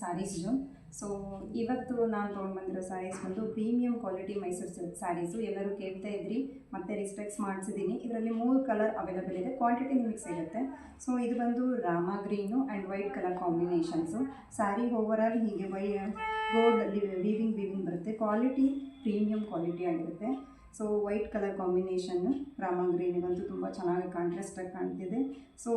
ಸ್ಯಾರೀಸ್ದು so ಇವತ್ತು ನಾನು ತೊಗೊಂಡು ಬಂದಿರೋ ಸ್ಯಾರೀಸ್ ಬಂದು premium quality Mysore silk sarees ಎಲ್ಲರೂ ಕೇಳ್ತಾ ಇದ್ರಿ, ಮತ್ತೆ ರಿಸ್ಪೆಕ್ಟ್ಸ್ ಮಾಡಿಸಿದ್ದೀನಿ ಇದರಲ್ಲಿ ಮೂರು ಕಲರ್ ಅವೈಲಬಲ್ ಇದೆ. ಕ್ವಾಂಟಿಟಿ ನಿಮಗೆ ಸಿಗುತ್ತೆ. ಸೊ ಇದು ಬಂದು Rama green and white colour combinations saree overall ಹೀಗೆ ವೈ ಗೋಲ್ಡ್ ವೀವಿಂಗ್ ವೀವಿಂಗ್ ಬರುತ್ತೆ. ಕ್ವಾಲಿಟಿ ಪ್ರೀಮಿಯಂ ಕ್ವಾಲಿಟಿ ಆಗಿರುತ್ತೆ. So white colour combination Rama ಗ್ರೀನಿಗಂತೂ ತುಂಬ ಚೆನ್ನಾಗಿ ಕಾಂಟ್ರಾಸ್ಟಾಗಿ ಕಾಣ್ತಿದೆ. ಸೊ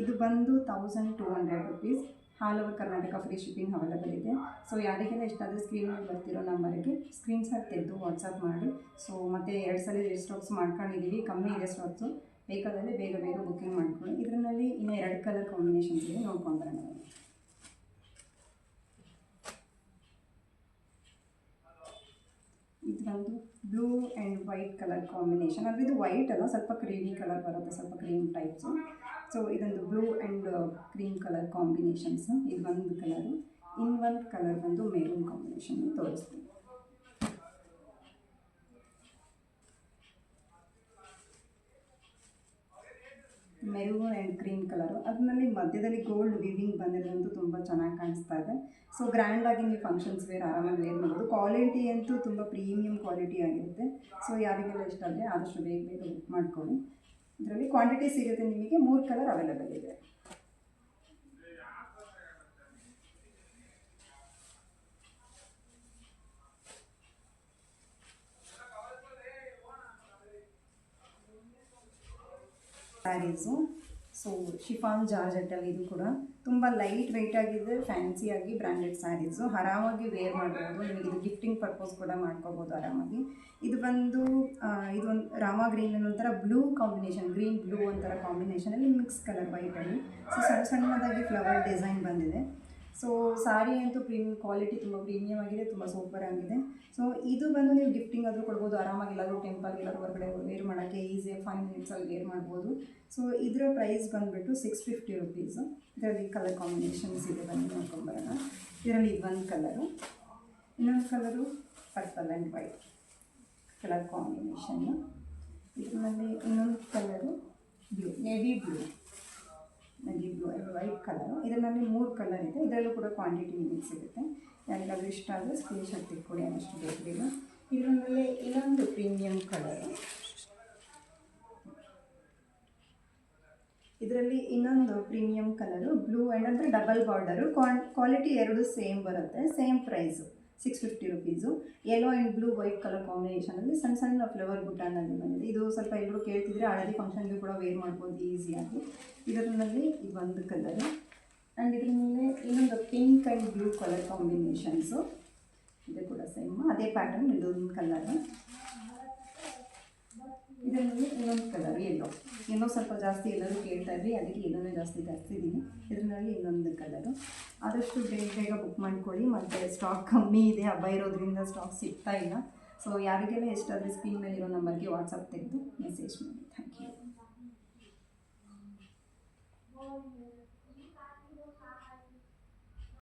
ಇದು ಬಂದು thousand two hundred rupees all over Karnataka free shipping available ಇದೆ. ಸೊ ಯಾರಿಗೆಲ್ಲ ಇಷ್ಟ ಆದರೆ ಸ್ಕ್ರೀನಲ್ಲಿ ಬರ್ತಿರೋ ನಂಬರಿಗೆ ಸ್ಕ್ರೀನ್ ಶಾಟ್ ತೆಗೆದು ವಾಟ್ಸಪ್ ಮಾಡಿ. ಸೊ ಮತ್ತೆ ಎರಡು ಸಲ ಸ್ಟಾಕ್ಸ್ ಮಾಡ್ಕೊಂಡಿದ್ದೀವಿ. ಕಮ್ಮಿ ಇದೆ ಸ್ಟಾಕ್ಸು ಬೇಕಾದಲ್ಲಿ ಬೇಗ ಬೇಗ ಬುಕ್ಕಿಂಗ್ ಮಾಡ್ಕೊಳ್ಳಿ. ಇದರಲ್ಲಿ ಇನ್ನು ಎರಡು ಕಲರ್ ಕಾಂಬಿನೇಷನ್ಸ್ ಇದೆ. ನೋಡ್ಕೊಂಡು ಬರೋಣ. ಇದೊಂದು blue and white colour combination ಅಂದರೆ ಇದು ವೈಟ್ ಅಲ್ಲ, ಸ್ವಲ್ಪ ಕ್ರೀಮಿ ಕಲರ್ ಬರುತ್ತೆ, ಸ್ವಲ್ಪ ಕ್ರೀಮ್ ಟೈಪ್ಸು ಸೊ ಇದೊಂದು blue and cream colour combinations ಇದು ಒಂದು ಕಲರು ಇನ್ನೊಂದು ಕಲರ್ ಬಂದು ಮೆರೂನ್ ಕಾಂಬಿನೇಷನ್ ತೋರಿಸ್ತೀನಿ. ಮೆರೂನ್ ಆ್ಯಂಡ್ ಕ್ರೀಮ್ ಕಲರು ಅದರಲ್ಲಿ ಮಧ್ಯದಲ್ಲಿ ಗೋಲ್ಡ್ ವಿವಿಂಗ್ ಬಂದಿರೋದಂತೂ ತುಂಬ ಚೆನ್ನಾಗಿ ಕಾಣಿಸ್ತಾ ಇದೆ. ಸೊ ಗ್ರ್ಯಾಂಡಾಗಿ ನೀವು ಫಂಕ್ಷನ್ಸ್ ವೇರ್ ಆರಾಮಾಗಿ ವೇರ್ ಮಾಡ್ಬೋದು. ಕ್ವಾಲಿಟಿ ಅಂತೂ ತುಂಬ ಪ್ರೀಮಿಯಂ ಕ್ವಾಲಿಟಿ ಆಗಿರುತ್ತೆ. ಸೊ ಯಾರಿಗೆಲ್ಲ ಇಷ್ಟ ಆದರೆ ಆದಷ್ಟು ಬೇಗ ಬೇಗ ಬುಕ್ ಮಾಡ್ಕೊಳ್ಳಿ. ಇದರಲ್ಲಿ ಕ್ವಾಂಟಿಟಿ ಸಿಗುತ್ತೆ ನಿಮಗೆ, ಮೂರು ಕಲರ್ ಅವೈಲೇಬಲ್ ಇದೆ. ಸ್ಯಾರೀಸು ಸೊ ಶಿಫಾನ್ ಜಾರ್ಜೆಟಲ್ಲಿ ಇದು ಕೂಡ ತುಂಬ ಲೈಟ್ ವೆಯ್ಟ್ ಆಗಿದೆ ಫ್ಯಾನ್ಸಿಯಾಗಿ ಬ್ರ್ಯಾಂಡೆಡ್ ಸ್ಯಾರೀಸು ಆರಾಮಾಗಿ ವೇರ್ ಮಾಡ್ಬೋದು. ನಿಮಗೆ ಇದು ಗಿಫ್ಟಿಂಗ್ ಪರ್ಪಸ್ ಕೂಡ ಮಾಡ್ಕೋಬೋದು ಆರಾಮಾಗಿ. ಇದು ಬಂದು ರಾಮ ಗ್ರೀನ್ ಒಂಥರ ಬ್ಲೂ ಕಾಂಬಿನೇಷನ್, ಗ್ರೀನ್, ಬ್ಲೂ ಒಂಥರ ಕಾಂಬಿನೇಷನಲ್ಲಿ ಮಿಕ್ಸ್ ಕಲರ್ ವೈಟಲ್ಲಿ ಸೊ ಸಣ್ಣ ಸಣ್ಣದಾಗಿ ಫ್ಲವರ್ ಡಿಸೈನ್ ಬಂದಿದೆ. ಸೊ ಸಾರಿ ಅಂತೂ ಪ್ರೀಮಿಯಂ ಕ್ವಾಲಿಟಿ ತುಂಬ ಪ್ರೀಮಿಯಂ ಆಗಿದೆ, ತುಂಬ ಸೂಪರ್ ಆಗಿದೆ. ಸೊ ಇದು ಬಂದು ನೀವು ಗಿಫ್ಟಿಂಗ್ ಆದರೂ ಕೊಡ್ಬೋದು ಆರಾಮಾಗಿ ಎಲ್ಲಾದರೂ ಟೆಂಪಲ್ ಎಲ್ಲರೂ ಹೊರಗಡೆ ವೇರ್ ಮಾಡೋಕ್ಕೆ ಈಸಿಯಾಗಿ ಫೈವ್ ಮಿನಿಟ್ಸಲ್ಲಿ ವೇರ್ ಮಾಡ್ಬೋದು. ಸೊ ಇದರ ಪ್ರೈಸ್ ಬಂದುಬಿಟ್ಟು ಸಿಕ್ಸ್ ಫಿಫ್ಟಿ ರುಪೀಸು ಇದರಲ್ಲಿ ಕಲರ್ ಕಾಂಬಿನೇಷನ್ಸ್ ಇದೆ, ಬನ್ನಿ ನೋಡ್ಕೊಂಬರೋಣ ಇದರಲ್ಲಿ ಇದು ಒಂದು ಕಲರು ಇನ್ನೊಂದು colour purple and white colour combination ಇದರಲ್ಲಿ ಇನ್ನೊಂದು ಕಲರು ಬ್ಲೂ ನೆವಿ ಬ್ಲೂ ನದಿ ಬ್ಲೂ ವೈಟ್ ಕಲರು ಇದರಲ್ಲಿ ಮೂರು ಕಲರ್ ಇದೆ. ಇದರಲ್ಲೂ ಕೂಡ ಕ್ವಾಂಟಿಟಿ ನಿಮಗೆ ಸಿಗುತ್ತೆ. ಯಾರಿಗಾದ್ರೂ ಇಷ್ಟ ಆದರೆ ಸ್ಕ್ರೀನ್ ಶಾಟ್ ತೆಕ್ಕೊಡಿ ಅನ್ನಷ್ಟು ಬೇಕಿಲ್ಲ ಇದರಲ್ಲಿ ಇನ್ನೊಂದು ಪ್ರೀಮಿಯಂ ಕಲರು ಇದರಲ್ಲಿ ಇನ್ನೊಂದು ಪ್ರೀಮಿಯಂ ಕಲರು ಬ್ಲೂ ಆ್ಯಂಡ್ ಅಂದರೆ ಡಬಲ್ ಬಾರ್ಡರು ಕ್ವಾಲಿಟಿ ಎರಡು ಸೇಮ್ ಬರುತ್ತೆ same price six fifty rupees yellow and blue white colour ಕಾಂಬಿನೇಷನಲ್ಲಿ ಸಣ್ಣ ಸಣ್ಣ ಫ್ಲವರ್ ಬುಟಾನಲ್ಲಿ ಬಂದಿದೆ. ಇದು ಸ್ವಲ್ಪ ಎಲ್ಲರೂ ಕೇಳ್ತಿದ್ರೆ ಹಳದಿ ಫಂಕ್ಷನ್ಗೆ ಕೂಡ ವೇರ್ ಮಾಡ್ಬೋದು ಈಸಿಯಾಗಿ ಇದರಲ್ಲಿ ಇದು ಒಂದು ಕಲರು ಆ್ಯಂಡ್ ಇದ್ರ ಮೇಲೆ ಇನ್ನೊಂದು pink and blue colour combinations ಇದು ಕೂಡ ಸೇಮ್ ಅದೇ ಪ್ಯಾಟರ್ನ್ ಇದೊಂದು ಕಲರು ಇದರಲ್ಲಿ ಇನ್ನೊಂದು ಕಲರ್ ಎಲ್ಲೋ ಎಲ್ಲೋ ಸ್ವಲ್ಪ ಜಾಸ್ತಿ ಎಲ್ಲರೂ ಕೇಳ್ತಾ ಇದ್ರಿ ಅದಕ್ಕೆ ಎಲ್ಲೋನೇ ಜಾಸ್ತಿ ತರಿಸಿದ್ದೀನಿ. ಇದರಲ್ಲಿ ಇನ್ನೊಂದು ಕಲರು ಆದಷ್ಟು ಬೇಗ ಬೇಗ ಬುಕ್ ಮಾಡ್ಕೊಳ್ಳಿ. ಮತ್ತು ಸ್ಟಾಕ್ ಕಮ್ಮಿ ಇದೆ, ಹಬ್ಬ ಇರೋದ್ರಿಂದ ಸ್ಟಾಕ್ ಸಿಗ್ತಾ ಇಲ್ಲ. ಸೊ ಯಾರಿಗೆಲ್ಲ ಎಷ್ಟಾದರೂ ಸ್ಕ್ರೀನ್ ಮೇಲಿರೋ ನಂಬರ್ಗೆ ವಾಟ್ಸಪ್ ತೆಗೆದು ಮೆಸೇಜ್ ಮಾಡಿ. Thank you.